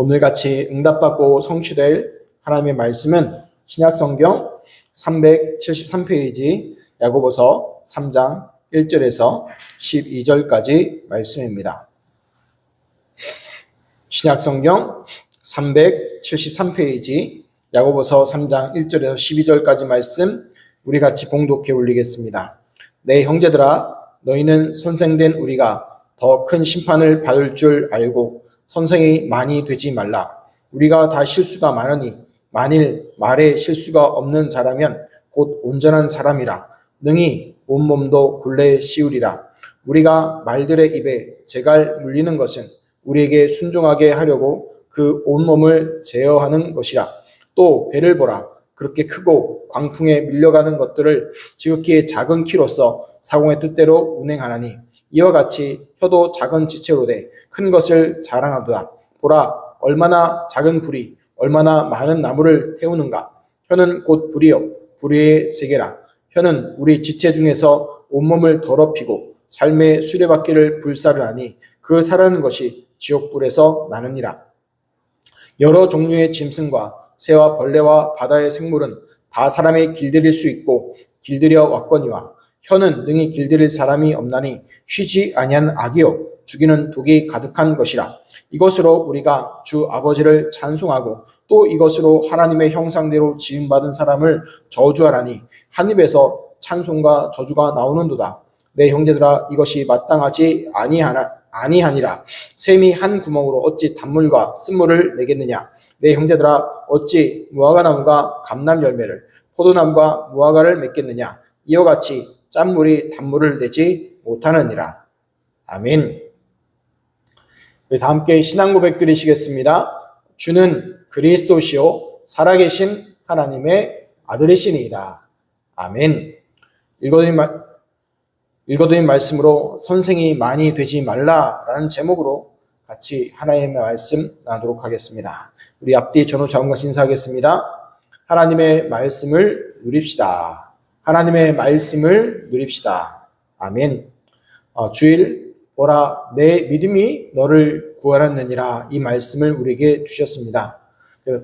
오늘같이 응답받고 성취될 하나님의 말씀은 신약성경 373페이지 야고보서 3장 1절에서 12절까지 말씀입니다. 신약성경 373페이지 야고보서 3장 1절에서 12절까지 말씀 우리 같이 봉독해 올리겠습니다. 내 형제들아 너희는 선생된 우리가 더 큰 심판을 받을 줄 알고 선생이 많이 되지 말라. 우리가 다 실수가 많으니 만일 말에 실수가 없는 자라면 곧 온전한 사람이라 능히 온몸도 굴레 씌우리라. 우리가 말들의 입에 재갈 물리는 것은 우리에게 순종하게 하려고 그 온몸을 제어하는 것이라. 또 배를 보라. 그렇게 크고 광풍에 밀려가는 것들을 지극히 작은 키로서 사공의 뜻대로 운행하나니 이와 같이 혀도 작은 지체로 돼큰 것을 자랑하도다. 보라 얼마나 작은 불이 얼마나 많은 나무를 태우는가. 혀는 곧 불이요 불의 세계라. 혀는 우리 지체 중에서 온몸을 더럽히고 삶의 수레바퀴를 불사르하니 그 사라는 것이 지옥불에서 나느니라. 여러 종류의 짐승과 새와 벌레와 바다의 생물은 다 사람의 길들일 수 있고 길들여 왔거니와 혀는 능히 길들일 사람이 없나니 쉬지 아니한 악이요. 죽이는 독이 가득한 것이라. 이것으로 우리가 주 아버지를 찬송하고 또 이것으로 하나님의 형상대로 지음받은 사람을 저주하라니 한 입에서 찬송과 저주가 나오는도다. 내 형제들아 이것이 마땅하지 아니하나 아니하니라. 샘이 한 구멍으로 어찌 단물과 쓴물을 내겠느냐? 내 형제들아 어찌 무화과 나무가 감람 열매를 포도나무가 무화과를 맺겠느냐? 이와 같이 짠물이 단물을 내지 못하느니라 아멘. 우리 다 함께 신앙 고백 드리시겠습니다. 주는 그리스도시요 살아계신 하나님의 아들이시니이다. 아멘. 읽어드린, 말, 읽어드린 말씀으로 선생이 많이 되지 말라라는 제목으로 같이 하나님의 말씀 나누도록 하겠습니다. 우리 앞뒤 전후 자음과 신사하겠습니다. 하나님의 말씀을 누립시다. 하나님의 말씀을 누립시다. 아멘. 어, 주일 보라 내 믿음이 너를 구원하느니라 이 말씀을 우리에게 주셨습니다.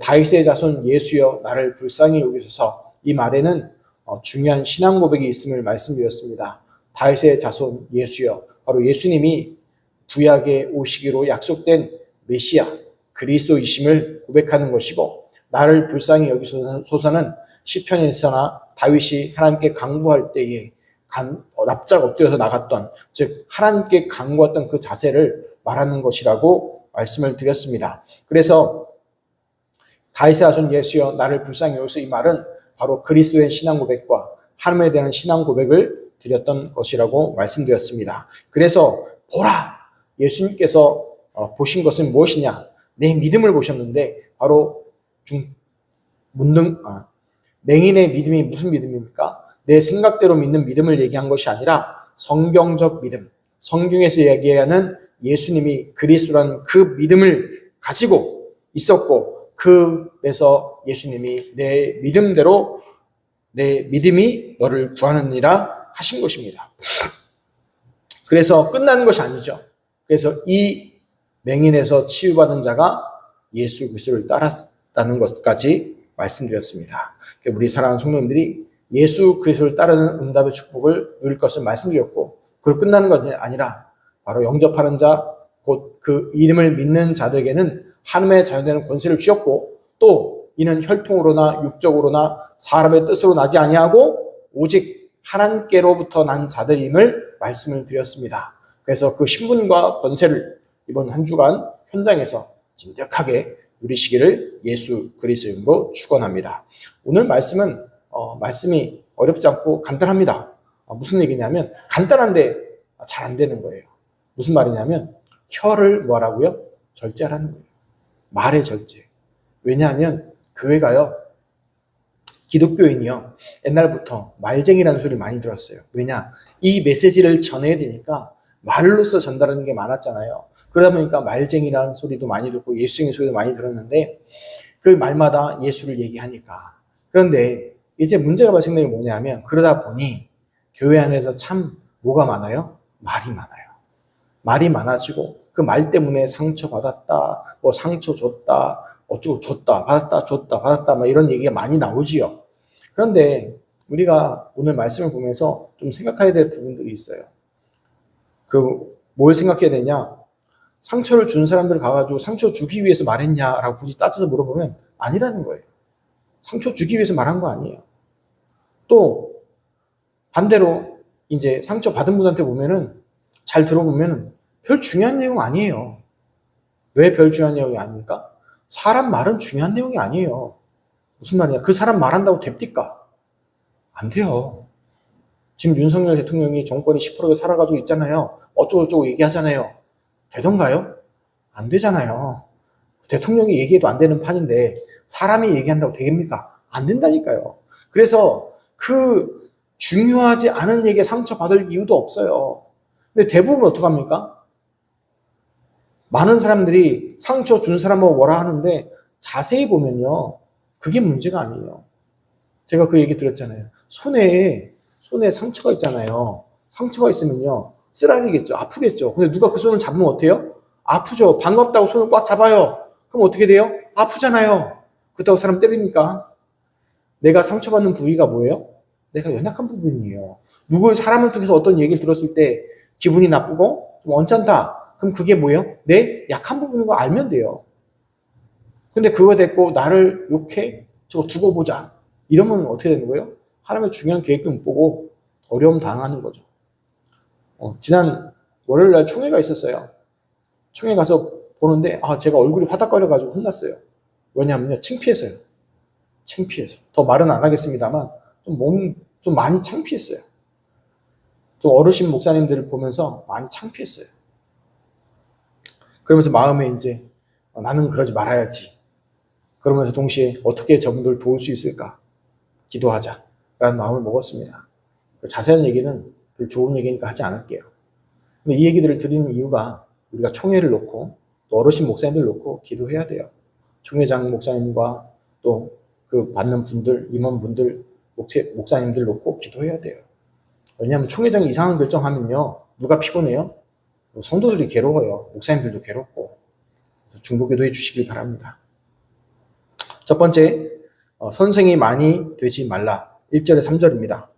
다윗의 자손 예수여 나를 불쌍히 여기소서 이 말에는 어, 중요한 신앙 고백이 있음을 말씀드렸습니다. 다윗의 자손 예수여 바로 예수님이 구약에 오시기로 약속된 메시아 그리스도이심을 고백하는 것이고 나를 불쌍히 여기소서는 시편에서나 다윗이 하나님께 강구할 때에 간, 어, 납작 엎드려서 나갔던 즉 하나님께 강구했던 그 자세를 말하는 것이라고 말씀을 드렸습니다. 그래서 다윗의 자손 예수여 나를 불쌍히 여기서 이 말은 바로 그리스도의 신앙 고백과 하나님에 대한 신앙 고백을 드렸던 것이라고 말씀드렸습니다. 그래서 보라 예수님께서 어, 보신 것은 무엇이냐? 내 믿음을 보셨는데 바로 중 문등 아, 맹인의 믿음이 무슨 믿음입니까? 내 생각대로 믿는 믿음을 얘기한 것이 아니라 성경적 믿음, 성경에서 얘기하는 예수님이 그리스도라는 그 믿음을 가지고 있었고 그래서 예수님이 내 믿음대로 내 믿음이 너를 구하느니라 하신 것입니다. 그래서 끝나는 것이 아니죠. 그래서 이 맹인에서 치유받은 자가 예수 그리스도를 따랐다는 것까지 말씀드렸습니다. 우리 사랑하는 성도님들이 예수 그리스도를 따르는 응답의 축복을 누릴 것을 말씀드렸고 그걸 끝나는 것이 아니라 바로 영접하는 자, 곧 그 이름을 믿는 자들에게는 하나님의 자녀되는 권세를 주셨고 또 이는 혈통으로나 육적으로나 사람의 뜻으로 나지 아니하고 오직 하나님께로부터 난 자들임을 말씀을 드렸습니다. 그래서 그 신분과 권세를 이번 한 주간 현장에서 진득하게 누리시기를 예수 그리스도 이름으로 축원합니다. 오늘 말씀은 어, 말씀이 어렵지 않고 간단합니다. 어, 무슨 얘기냐면 간단한데 잘 안 되는 거예요. 무슨 말이냐면 혀를 뭐라고요? 절제하라는 거예요. 말의 절제. 왜냐하면 교회가요. 기독교인이요. 옛날부터 말쟁이라는 소리를 많이 들었어요. 왜냐? 이 메시지를 전해야 되니까 말로서 전달하는 게 많았잖아요. 그러다 보니까 말쟁이라는 소리도 많이 듣고 예수의 소리도 많이 들었는데 그 말마다 예수를 얘기하니까. 그런데 이제 문제가 발생된 게 뭐냐면 그러다 보니 교회 안에서 참 뭐가 많아요? 말이 많아요. 말이 많아지고 그 말 때문에 상처 받았다, 뭐 상처 줬다, 어쩌고 줬다, 받았다, 줬다, 받았다, 막 이런 얘기가 많이 나오지요. 그런데 우리가 오늘 말씀을 보면서 좀 생각해야 될 부분들이 있어요. 그, 뭘 생각해야 되냐? 상처를 준 사람들 가가지고 상처 주기 위해서 말했냐라고 굳이 따져서 물어보면 아니라는 거예요. 상처 주기 위해서 말한 거 아니에요. 또, 반대로 이제 상처 받은 분한테 보면은 잘 들어보면은 별 중요한 내용 아니에요. 왜 별 중요한 내용이 아닙니까? 사람 말은 중요한 내용이 아니에요. 무슨 말이냐? 그 사람 말한다고 됩니까? 안 돼요. 지금 윤석열 대통령이 정권이 10%에 살아가지고 있잖아요. 어쩌고저쩌고 얘기하잖아요. 되던가요? 안 되잖아요. 대통령이 얘기해도 안 되는 판인데 사람이 얘기한다고 되겠습니까? 안 된다니까요. 그래서 그 중요하지 않은 얘기에 상처받을 이유도 없어요. 근데 대부분 어떡합니까? 많은 사람들이 상처 준 사람을 뭐라 하는데 자세히 보면요. 그게 문제가 아니에요. 제가 그 얘기 드렸잖아요. 손에, 손에 상처가 있잖아요. 상처가 있으면요. 쓰라리겠죠. 아프겠죠. 근데 누가 그 손을 잡으면 어때요? 아프죠. 반갑다고 손을 꽉 잡아요. 그럼 어떻게 돼요? 아프잖아요. 그렇다고 사람 때립니까? 내가 상처받는 부위가 뭐예요? 내가 연약한 부분이에요. 누구 사람을 통해서 어떤 얘기를 들었을 때 기분이 나쁘고 좀 언짢다. 그럼 그게 뭐예요? 내 약한 부분인 거 알면 돼요. 근데 그거 됐고 나를 욕해? 저거 두고 보자. 이러면 어떻게 되는 거예요? 하나님의 중요한 계획도 못 보고 어려움 당하는 거죠. 어, 지난 월요일 날 총회가 있었어요. 총회 가서 보는데 아 제가 얼굴이 화닥거려 가지고 혼났어요. 왜냐하면요 창피해서요. 창피해서 더 말은 안 하겠습니다만 좀 몸 좀 많이 창피했어요. 좀 어르신 목사님들을 보면서 많이 창피했어요. 그러면서 마음에 이제 어, 나는 그러지 말아야지. 그러면서 동시에 어떻게 저분들 도울 수 있을까? 기도하자 라는 마음을 먹었습니다. 그 자세한 얘기는 별 좋은 얘기니까 하지 않을게요. 근데 이 얘기들을 드리는 이유가 우리가 총회를 놓고 또 어르신 목사님들 놓고 기도해야 돼요. 총회장 목사님과 또 그 받는 분들, 임원분들, 목세, 목사님들 놓고 기도해야 돼요. 왜냐하면 총회장이 이상한 결정하면요. 누가 피곤해요? 성도들이 괴로워요. 목사님들도 괴롭고. 그래서 중보기도 해 주시길 바랍니다. 첫 번째, 어, 선생이 많이 되지 말라. 1절에 3절입니다.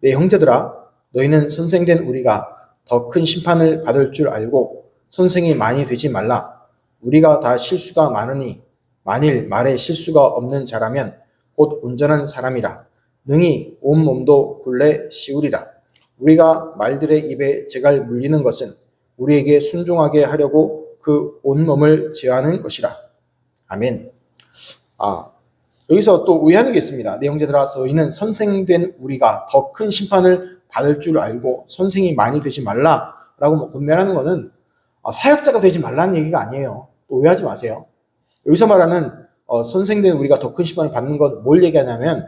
내 형제들아, 너희는 선생된 우리가 더 큰 심판을 받을 줄 알고 선생이 많이 되지 말라. 우리가 다 실수가 많으니 만일 말에 실수가 없는 자라면 곧 온전한 사람이라. 능히 온 몸도 굴레 씌우리라. 우리가 말들의 입에 제갈 물리는 것은 우리에게 순종하게 하려고 그 온몸을 제하는 것이라. 아멘. 아, 여기서 또 오해하는 게 있습니다. 내 형제들아, 너희는 선생된 우리가 더 큰 심판을 받을 줄 알고 선생이 많이 되지 말라라고 권면하는 것은 아, 사역자가 되지 말라는 얘기가 아니에요. 또 오해하지 마세요. 여기서 말하는 어, 선생된 우리가 더 큰 심판을 받는 것뭘 얘기하냐면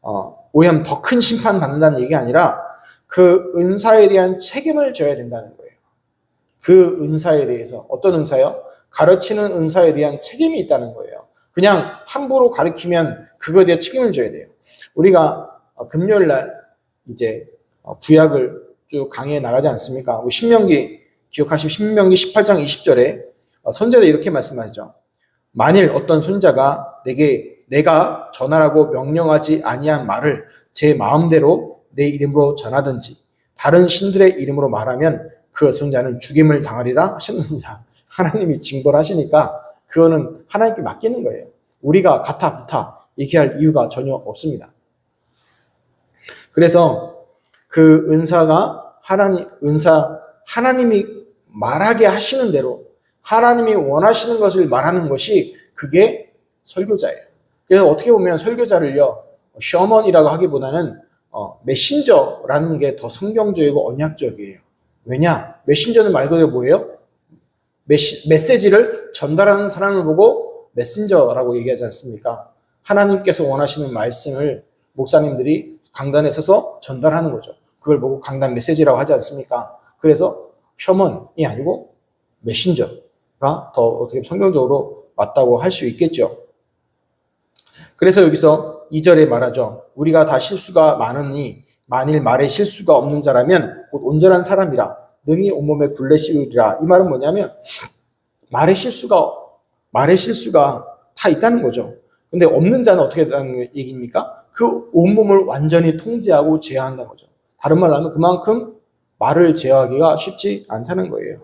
어, 오해하면 더큰 심판 받는다는 얘기가 아니라 그 은사에 대한 책임을 져야 된다는 거예요. 그 은사에 대해서 어떤 은사요? 가르치는 은사에 대한 책임이 있다는 거예요. 그냥 함부로 가르치면 그거에 대해 책임을 져야 돼요. 우리가 어, 금요일 날 이제 어, 구약을 쭉 강의해 나가지 않습니까? 신명기 기억하시면 신명기 18장 20절에 어, 선제가 이렇게 말씀하시죠. 만일 어떤 손자가 내게 내가 전하라고 명령하지 아니한 말을 제 마음대로 내 이름으로 전하든지 다른 신들의 이름으로 말하면 그 손자는 죽임을 당하리라 하셨느니라. 하나님이 징벌 하시니까 그거는 하나님께 맡기는 거예요. 우리가 가타 부타 이렇게 할 이유가 전혀 없습니다. 그래서 그 은사가 하나님 은사 하나님이 말하게 하시는 대로 하나님이 원하시는 것을 말하는 것이 그게 설교자예요. 그래서 어떻게 보면 설교자를요 셔먼이라고 하기보다는 어, 메신저라는 게 더 성경적이고 언약적이에요. 왜냐? 메신저는 말 그대로 뭐예요? 메시, 메시지를 전달하는 사람을 보고 메신저라고 얘기하지 않습니까? 하나님께서 원하시는 말씀을 목사님들이 강단에 서서 전달하는 거죠. 그걸 보고 강단 메시지라고 하지 않습니까? 그래서 셔먼이 아니고 메신저가 더 어떻게 성경적으로 맞다고 할 수 있겠죠. 그래서 여기서 2절에 말하죠. 우리가 다 실수가 많으니 만일 말에 실수가 없는 자라면 곧 온전한 사람이라. 능히 온몸에 굴레 씌우리라. 이 말은 뭐냐면 말의 실수가 말의 실수가 다 있다는 거죠. 근데 없는 자는 어떻게 되는 얘기입니까? 그 온몸을 완전히 통제하고 제어한다는 거죠. 다른 말로 하면 그만큼 말을 제어하기가 쉽지 않다는 거예요.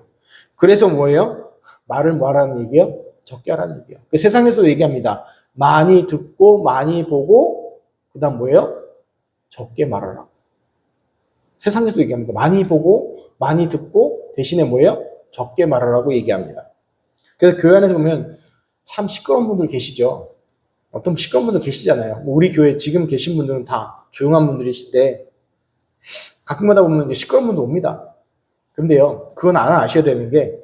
그래서 뭐예요? 말을 뭐하라는 얘기요? 적게 하라는 얘기예요. 그 세상에서도 얘기합니다. 많이 듣고 많이 보고 그 다음 뭐예요? 적게 말하라. 세상에서도 얘기합니다. 많이 보고 많이 듣고 대신에 뭐예요? 적게 말하라고 얘기합니다. 그래서 교회 안에서 보면 참 시끄러운 분들 계시죠. 어떤 시끄러운 분들 계시잖아요. 뭐 우리 교회 지금 계신 분들은 다 조용한 분들이신데 가끔가다 보면 이제 시끄러운 분도 옵니다. 근데요, 그건 하나 아셔야 되는 게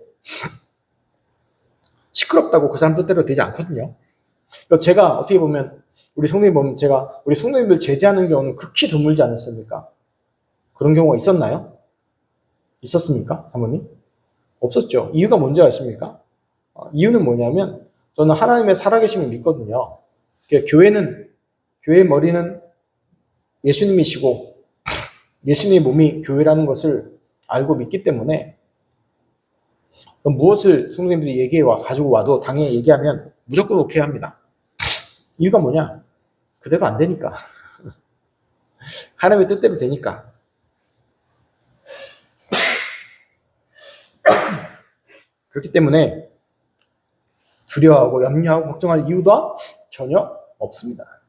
시끄럽다고 그 사람 뜻대로 되지 않거든요. 그러니까 제가 어떻게 보면 우리 성도님 보면 제가 우리 성도님들 제재하는 경우는 극히 드물지 않았습니까? 그런 경우가 있었나요? 있었습니까? 사모님? 없었죠. 이유가 뭔지 아십니까? 어, 이유는 뭐냐면 저는 하나님의 살아계심을 믿거든요. 그러니까 교회는 교회의 머리는 예수님이시고 예수님의 몸이 교회라는 것을 알고 믿기 때문에 무엇을 성도님들이 얘기해 와 가지고 와도 당연히 얘기하면 무조건 오케이 합니다. 이유가 뭐냐? 그대로 안 되니까. 하나님의 뜻대로 되니까. 그렇기 때문에 두려워하고 염려하고 걱정할 이유도 전혀 없습니다.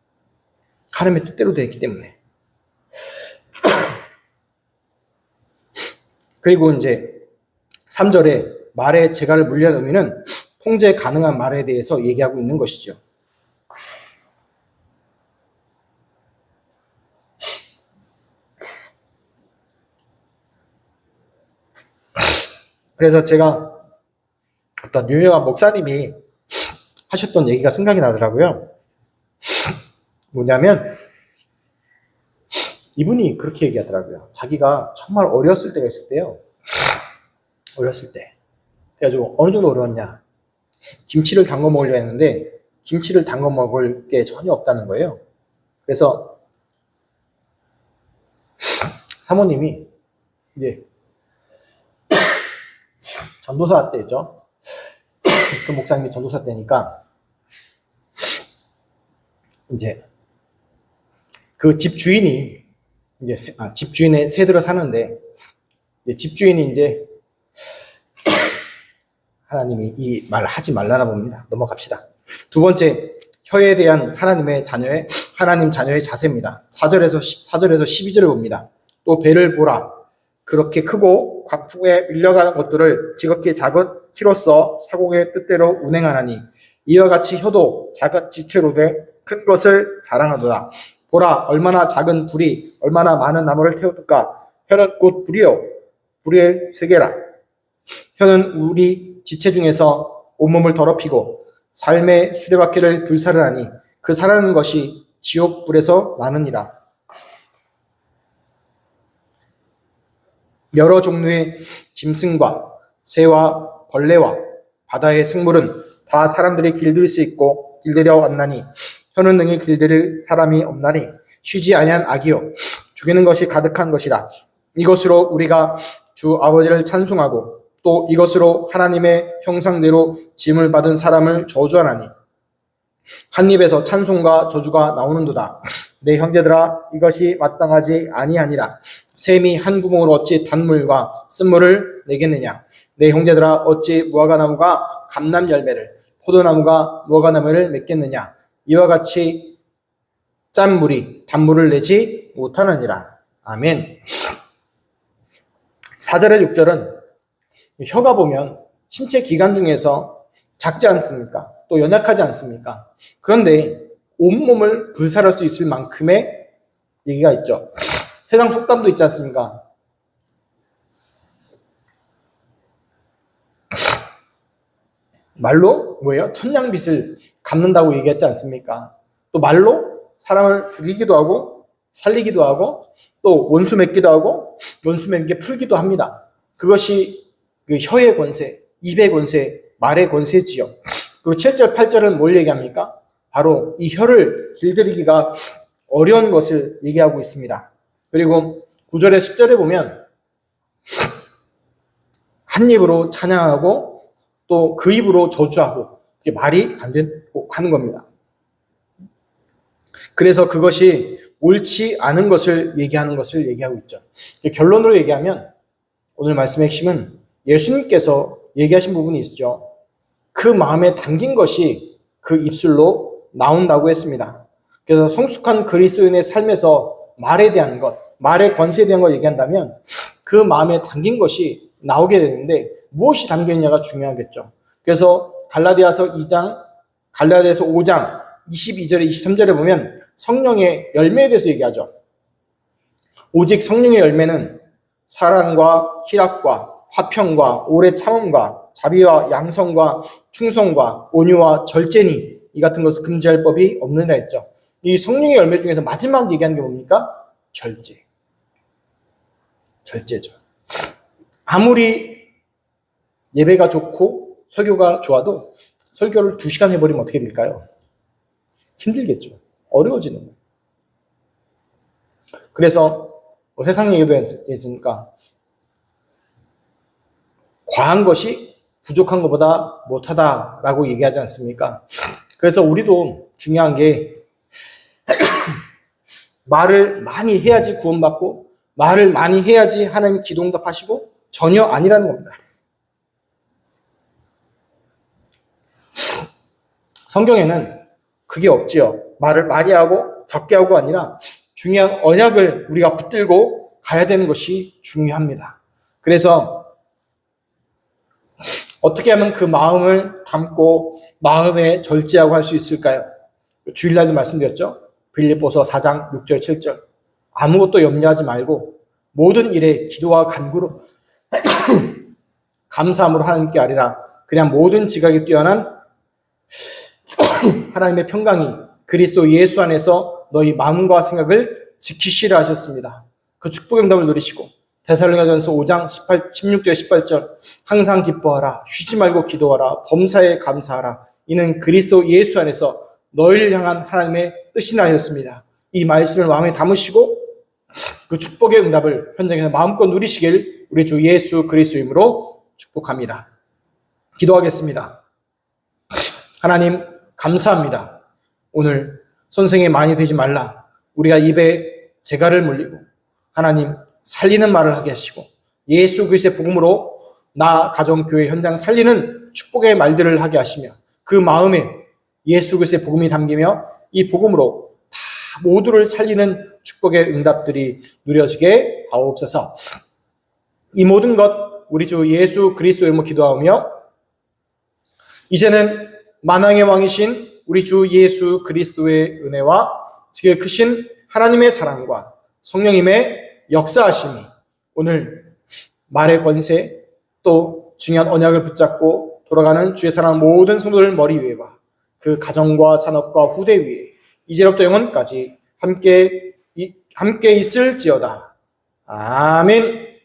하나님의 뜻대로 되기 때문에. 그리고 이제 3절에 말의 재갈을 물리한 의미는 통제 가능한 말에 대해서 얘기하고 있는 것이죠. 그래서 제가 어떤 유명한 목사님이 하셨던 얘기가 생각이 나더라고요. 뭐냐면 이분이 그렇게 얘기하더라고요. 자기가 정말 어렸을 때가 있을 때요. 어렸을 때. 그래가지고 어느 정도 어려웠냐. 김치를 담궈 먹으려 했는데 김치를 담궈 먹을 게 전혀 없다는 거예요. 그래서 사모님이 이제 전도사 때죠. 그 목사님이 전도사 때니까 이제 그 집 주인이 이제 세- 아, 집 주인의 새들어 사는데 집 주인이 이제 하나님이 이 말 하지 말라나 봅니다. 넘어갑시다. 두 번째 혀에 대한 하나님의 자녀의 하나님 자녀의 자세입니다. 4절에서 4절에서 12절을 봅니다. 또 배를 보라. 그렇게 크고 광풍에 밀려가는 것들을 지극히 작은 키로써 사공의 뜻대로 운행하나니 이와 같이 혀도 작은 지체로 돼 큰 것을 자랑하도다. 보라 얼마나 작은 불이 얼마나 많은 나무를 태우는가 혀는 곧 불이요 불의 세계라 혀는 우리 지체 중에서 온몸을 더럽히고 삶의 수레바퀴를 불사르하니 그 사르는 것이 지옥 불에서 나느니라. 여러 종류의 짐승과 새와 벌레와 바다의 생물은 다 사람들이 길들일 수 있고 길들여 왔나니 혀는 능히 길들일 사람이 없나니 쉬지 아니한 악이요. 죽이는 것이 가득한 것이라. 이것으로 우리가 주 아버지를 찬송하고 또 이것으로 하나님의 형상대로 짐을 받은 사람을 저주하나니 한 입에서 찬송과 저주가 나오는도다. 내 형제들아 이것이 마땅하지 아니하니라. 샘이 한 구멍으로 어찌 단물과 쓴물을 내겠느냐? 내 형제들아 어찌 무화과나무가 감람 열매를 포도나무가 무화과나무를 맺겠느냐? 이와 같이 짠 물이 단물을 내지 못하느니라. 아멘. 4절에 6절은 혀가 보면 신체 기관 중에서 작지 않습니까? 또 연약하지 않습니까? 그런데 온몸을 불살할 수 있을 만큼의 얘기가 있죠. 세상 속담도 있지 않습니까? 말로 뭐예요? 천냥빚을 갚는다고 얘기했지 않습니까? 또 말로 사람을 죽이기도 하고 살리기도 하고 또 원수 맺기도 하고 원수 맺게 풀기도 합니다. 그것이 그 혀의 권세, 입의 권세, 말의 권세지요. 그리고 7절, 8절은 뭘 얘기합니까? 바로 이 혀를 길들이기가 어려운 것을 얘기하고 있습니다. 그리고 9절에 10절에 보면 한 입으로 찬양하고 또 그 입으로 저주하고 그게 말이 안 되고 하는 겁니다. 그래서 그것이 옳지 않은 것을 얘기하는 것을 얘기하고 있죠. 결론으로 얘기하면 오늘 말씀의 핵심은 예수님께서 얘기하신 부분이 있죠. 그 마음에 담긴 것이 그 입술로 나온다고 했습니다. 그래서 성숙한 그리스도인의 삶에서 말에 대한 것, 말의 권세에 대한 걸 얘기한다면 그 마음에 담긴 것이 나오게 되는데 무엇이 담겨 있냐가 중요하겠죠. 그래서 갈라디아서 2장, 갈라디아서 5장 22절에 23절에 보면 성령의 열매에 대해서 얘기하죠. 오직 성령의 열매는 사랑과 희락과 화평과 오래 참음과 자비와 양성과 충성과 온유와 절제니 이 같은 것을 금지할 법이 없느니라 했죠. 이 성령의 열매 중에서 마지막 얘기하는 게 뭡니까? 절제. 절제죠. 아무리 예배가 좋고 설교가 좋아도 설교를 두 시간 해버리면 어떻게 될까요? 힘들겠죠. 어려워지는 거예요. 그래서 뭐 세상 얘기도 했으니까 과한 것이 부족한 것보다 못하다라고 얘기하지 않습니까? 그래서 우리도 중요한 게 말을 많이 해야지 구원받고 말을 많이 해야지 하나님 기도 응답하시고 전혀 아니라는 겁니다. 성경에는 그게 없지요. 말을 많이 하고 적게 하고 아니라 중요한 언약을 우리가 붙들고 가야 되는 것이 중요합니다. 그래서 어떻게 하면 그 마음을 담고 마음에 절제하고 할 수 있을까요? 주일날도 말씀드렸죠. 빌립보서 4장 6절 7절. 아무것도 염려하지 말고 모든 일에 기도와 간구로 감사함으로 하나님께 아리라. 그냥 모든 지각이 뛰어난 하나님의 평강이 그리스도 예수 안에서 너희 마음과 생각을 지키시라 하셨습니다. 그 축복의 응답을 누리시고 데살로니가전서 5장 18, 16절 18절 항상 기뻐하라 쉬지 말고 기도하라 범사에 감사하라 이는 그리스도 예수 안에서 너희를 향한 하나님의 뜻이나 하였습니다. 이 말씀을 마음에 담으시고 그 축복의 응답을 현장에서 마음껏 누리시길 우리 주 예수 그리스도 이름으로 축복합니다. 기도하겠습니다. 하나님 감사합니다. 오늘 선생이 많이 되지 말라. 우리가 입에 재갈을 물리고 하나님 살리는 말을 하게 하시고 예수 그리스도의 복음으로 나 가정 교회 현장 살리는 축복의 말들을 하게 하시며 그 마음에 예수 그리스도의 복음이 담기며 이 복음으로 다 모두를 살리는 축복의 응답들이 누려지게 하옵소서. 이 모든 것 우리 주 예수 그리스도의 이름으로 기도하며 이제는 만왕의 왕이신 우리 주 예수 그리스도의 은혜와 지극히 크신 하나님의 사랑과 성령님의 역사하심이 오늘 말의 권세 또 중요한 언약을 붙잡고 돌아가는 주의 사랑 모든 성도들 머리 위에 와 그 가정과 산업과 후대 위에 이제로부터 영원까지 함께 함께 있을지어다. 아멘.